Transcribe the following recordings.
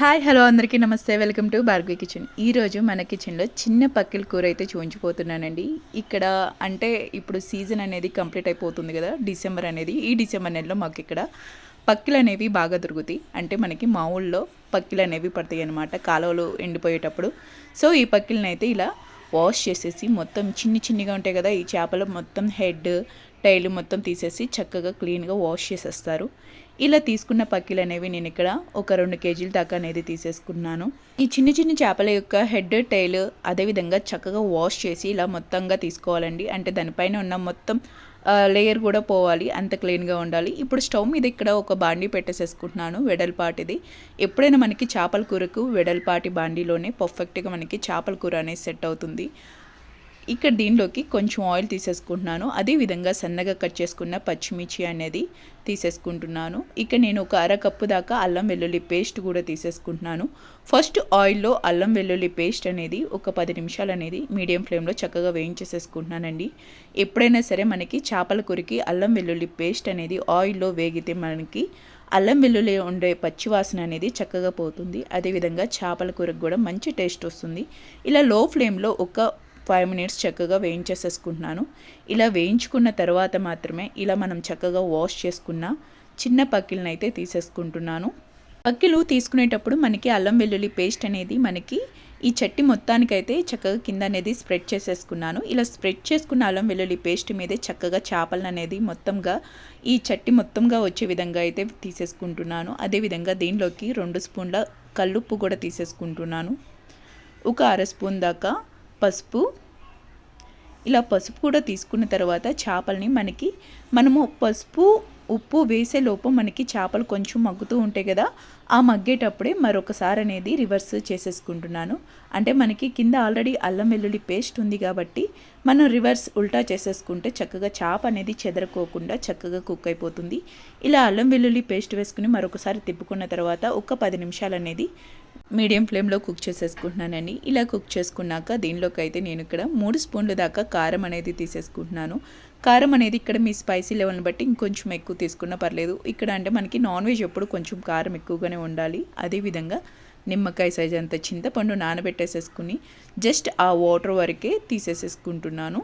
Hi hello అందరికీ నమస్తే. Welcome to Bhargavi kitchen. ఈరోజు మన కిచెన్లో చిన్న పక్కిల కూర అయితే చూపించిపోతున్నానండి ఇక్కడ అంటే ఇప్పుడు సీజన్ అనేది కంప్లీట్ అయిపోతుంది కదా డిసెంబర్ అనేది. ఈ డిసెంబర్ నెలలో మాకు ఇక్కడ పక్కిలు అనేవి బాగా దొరుకుతాయి. అంటే మనకి మా ఊళ్ళో పక్కిలు అనేవి పడతాయి అనమాట కాలువలు ఎండిపోయేటప్పుడు. సో ఈ పక్కిలను అయితే ఇలా వాష్ చేసేసి మొత్తం చిన్ని చిన్నిగా ఉంటాయి కదా ఈ చేపలు మొత్తం హెడ్ టైల్ మొత్తం తీసేసి చక్కగా క్లీన్గా వాష్ చేసేస్తారు. ఇలా తీసుకున్న పక్కిలు అనేవి నేను ఇక్కడ ఒక రెండు కేజీల దాకా అనేది తీసేసుకున్నాను. ఈ చిన్న చిన్న చేపల యొక్క హెడ్ టైల్ అదేవిధంగా చక్కగా వాష్ చేసి ఇలా మొత్తంగా తీసుకోవాలండి. అంటే దానిపైన ఉన్న మొత్తం లేయర్ కూడా పోవాలి అంత క్లీన్గా ఉండాలి. ఇప్పుడు స్టవ్ మీద ఇక్కడ ఒక బాండీ పెట్టేసేసుకుంటున్నాను వెడల్పాటిది. ఎప్పుడైనా మనకి చేపల కూరకు వెడల్పాటి బాండీలోనే పర్ఫెక్ట్గా మనకి చేపల కూర అనేది సెట్ అవుతుంది. ఇక్కడ దీనిలోకి కొంచెం ఆయిల్ తీసేసుకుంటున్నాను. అదేవిధంగా సన్నగా కట్ చేసుకున్న పచ్చిమిర్చి అనేది తీసేసుకుంటున్నాను. ఇక్కడ నేను ఒక అర కప్పు దాకా అల్లం వెల్లుల్లి పేస్ట్ కూడా తీసేసుకుంటున్నాను. ఫస్ట్ ఆయిల్లో అల్లం వెల్లుల్లి పేస్ట్ అనేది ఒక పది నిమిషాలు అనేది మీడియం ఫ్లేమ్లో చక్కగా వేయించేసేసుకుంటున్నానండి. ఎప్పుడైనా సరే మనకి చేపల కూరకి అల్లం వెల్లుల్లి పేస్ట్ అనేది ఆయిల్లో వేగితే మనకి అల్లం వెల్లుల్లి ఉండే పచ్చివాసన అనేది చక్కగా పోతుంది. అదేవిధంగా చేపల కూరకు కూడా మంచి టేస్ట్ వస్తుంది. ఇలా లో ఫ్లేమ్లో ఒక ఫైవ్ మినిట్స్ చక్కగా వేయించేసేసుకుంటున్నాను. ఇలా వేయించుకున్న తర్వాత మాత్రమే ఇలా మనం చక్కగా వాష్ చేసుకున్న చిన్న పక్కిలనైతే అయితే తీసేసుకుంటున్నాను. పక్కిలు తీసుకునేటప్పుడు మనకి అల్లం వెల్లుల్లి పేస్ట్ అనేది మనకి ఈ చట్టి మొత్తానికైతే చక్కగా కింద అనేది స్ప్రెడ్ చేసేసుకున్నాను. ఇలా స్ప్రెడ్ చేసుకున్న అల్లం వెల్లుల్లి పేస్ట్ మీదే చక్కగా చేపలను అనేది మొత్తంగా ఈ చట్టి మొత్తంగా వచ్చే విధంగా అయితే తీసేసుకుంటున్నాను. అదేవిధంగా దీనిలోకి రెండు స్పూన్ల కల్లుప్పు కూడా తీసేసుకుంటున్నాను. ఒక అర స్పూన్ దాకా పసుపు ఇలా పసుపు కూడా తీసుకున్న తర్వాత చేపల్ని మనకి మనము పసుపు ఉప్పు వేసే లోపం మనకి చేపలు కొంచెం మగ్గుతూ ఉంటాయి కదా ఆ మగ్గేటప్పుడే మరొకసారి అనేది రివర్స్ చేసేసుకుంటున్నాను. అంటే మనకి కింద ఆల్రెడీ అల్లం వెల్లుల్లి పేస్ట్ ఉంది కాబట్టి మనం రివర్స్ ఉల్టా చేసేసుకుంటే చక్కగా చేప అనేది చెదరకోకుండా చక్కగా కుక్ అయిపోతుంది. ఇలా అల్లం వెల్లుల్లి పేస్ట్ వేసుకుని మరొకసారి తిప్పుకున్న తర్వాత ఒక పది నిమిషాలు అనేది మీడియం ఫ్లేమ్లో కుక్ చేసేసుకుంటున్నానండి. ఇలా కుక్ చేసుకున్నాక దీనిలోకి అయితే నేను ఇక్కడ మూడు స్పూన్ల దాకా కారం అనేది తీసేసుకుంటున్నాను. కారం అనేది ఇక్కడ మీ స్పైసీ లెవెల్ని బట్టి ఇంకొంచెం ఎక్కువ తీసుకున్నా పర్లేదు. ఇక్కడ అంటే మనకి నాన్ వెజ్ ఎప్పుడు కొంచెం కారం ఎక్కువగానే ఉండాలి. అదేవిధంగా నిమ్మకాయ సైజ్ అంత చింతపండు నానబెట్టేసేసుకుని జస్ట్ ఆ వాటర్ వరకే తీసేసేసుకుంటున్నాను.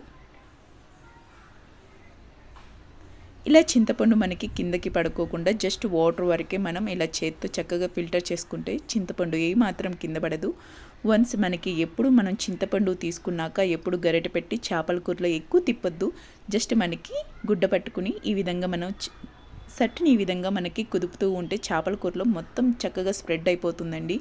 ఇలా చింతపండు మనకి కిందకి పడుకోకుండా జస్ట్ వాటర్ వరకే మనం ఇలా చేత్తో చక్కగా ఫిల్టర్ చేసుకుంటే చింతపండు ఏ మాత్రం కింద పడదు. వన్స్ మనకి ఎప్పుడు మనం చింతపండు తీసుకున్నాక ఎప్పుడు గరిట పెట్టి చేపల కూరలో ఎక్కువ తిప్పొద్దు. జస్ట్ మనకి గుడ్డ పట్టుకుని ఈ విధంగా మనం సట్టిని ఈ విధంగా మనకి కుదుపుతూ ఉంటే చేపల కూరలో మొత్తం చక్కగా స్ప్రెడ్ అయిపోతుందండి.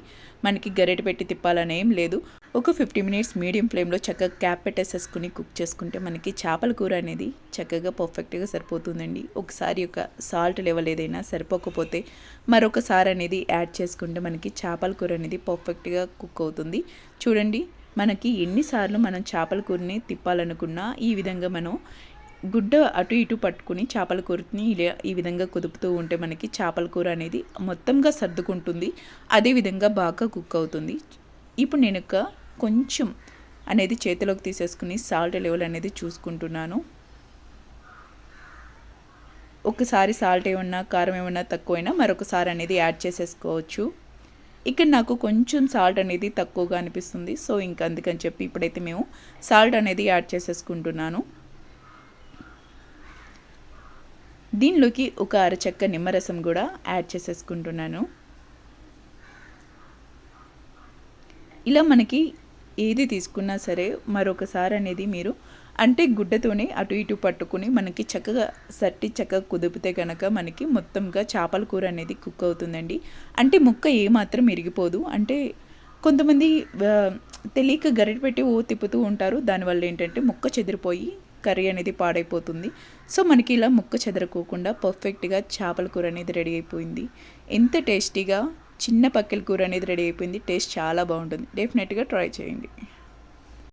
మనకి గరిటె పెట్టి తిప్పాలని ఏం లేదు. ఒక ఫిఫ్టీ మినిట్స్ మీడియం ఫ్లేమ్లో చక్కగా క్యాప్ పెట్టేసేసుకుని కుక్ చేసుకుంటే మనకి చేపల కూర అనేది చక్కగా పర్ఫెక్ట్గా సరిపోతుందండి. ఒకసారి ఒక సాల్ట్ లెవెల్ ఏదైనా సరిపోకపోతే మరొకసారి అనేది యాడ్ చేసుకుంటే మనకి చేపల కూర అనేది పర్ఫెక్ట్గా కుక్ అవుతుంది. చూడండి మనకి ఎన్నిసార్లు మనం చేపల కూరని తిప్పాలనుకున్నా ఈ విధంగా మనం గుడ్డ అటు ఇటు పట్టుకుని చేపల కూరని ఇలా ఈ విధంగా కుదుపుతూ ఉంటే మనకి చేపల కూర అనేది మొత్తంగా సర్దుకుంటుంది. అదేవిధంగా బాగా కుక్ అవుతుంది. ఇప్పుడు నేను కొంచెం అనేది చేతిలోకి తీసేసుకుని సాల్ట్ లెవెల్ అనేది చూసుకుంటున్నాను. ఒకసారి సాల్ట్ ఏమన్నా కారం ఏమన్నా తక్కువైనా మరొకసారి అనేది యాడ్ చేసేసుకోవచ్చు. ఇక్కడ నాకు కొంచెం సాల్ట్ అనేది తక్కువగా అనిపిస్తుంది. సో ఇంకా అందుకని చెప్పి ఇప్పుడైతే మేము సాల్ట్ అనేది యాడ్ చేసేసుకుంటున్నాను. దీనిలోకి ఒక అరచక్క నిమ్మరసం కూడా యాడ్ చేసేసుకుంటున్నాను. ఇలా మనకి ఏది తీసుకున్నా సరే మరొకసారి అనేది మీరు అంటే గుడ్డతోనే అటు ఇటు పట్టుకుని మనకి చక్కగా సట్టి చక్కగా కుదిపితే కనుక మనకి మొత్తంగా చేపల కూర అనేది కుక్ అవుతుందండి. అంటే ముక్క ఏమాత్రం ఇరిగిపోదు. అంటే కొంతమంది తెలియక గరిటె పెట్టి ఓ తిప్పుతూ ఉంటారు. దానివల్ల ఏంటంటే ముక్క చెదిరిపోయి కర్రీ అనేది పాడైపోతుంది. సో మనకి ఇలా ముక్క చెదరకోకుండా పర్ఫెక్ట్గా చేపల కూర అనేది రెడీ అయిపోయింది. ఎంత టేస్టీగా చిన్న పక్కెల కూర అనేది రెడీ అయిపోయింది. టేస్ట్ చాలా బాగుంటుంది. డెఫినెట్గా ట్రై చేయండి.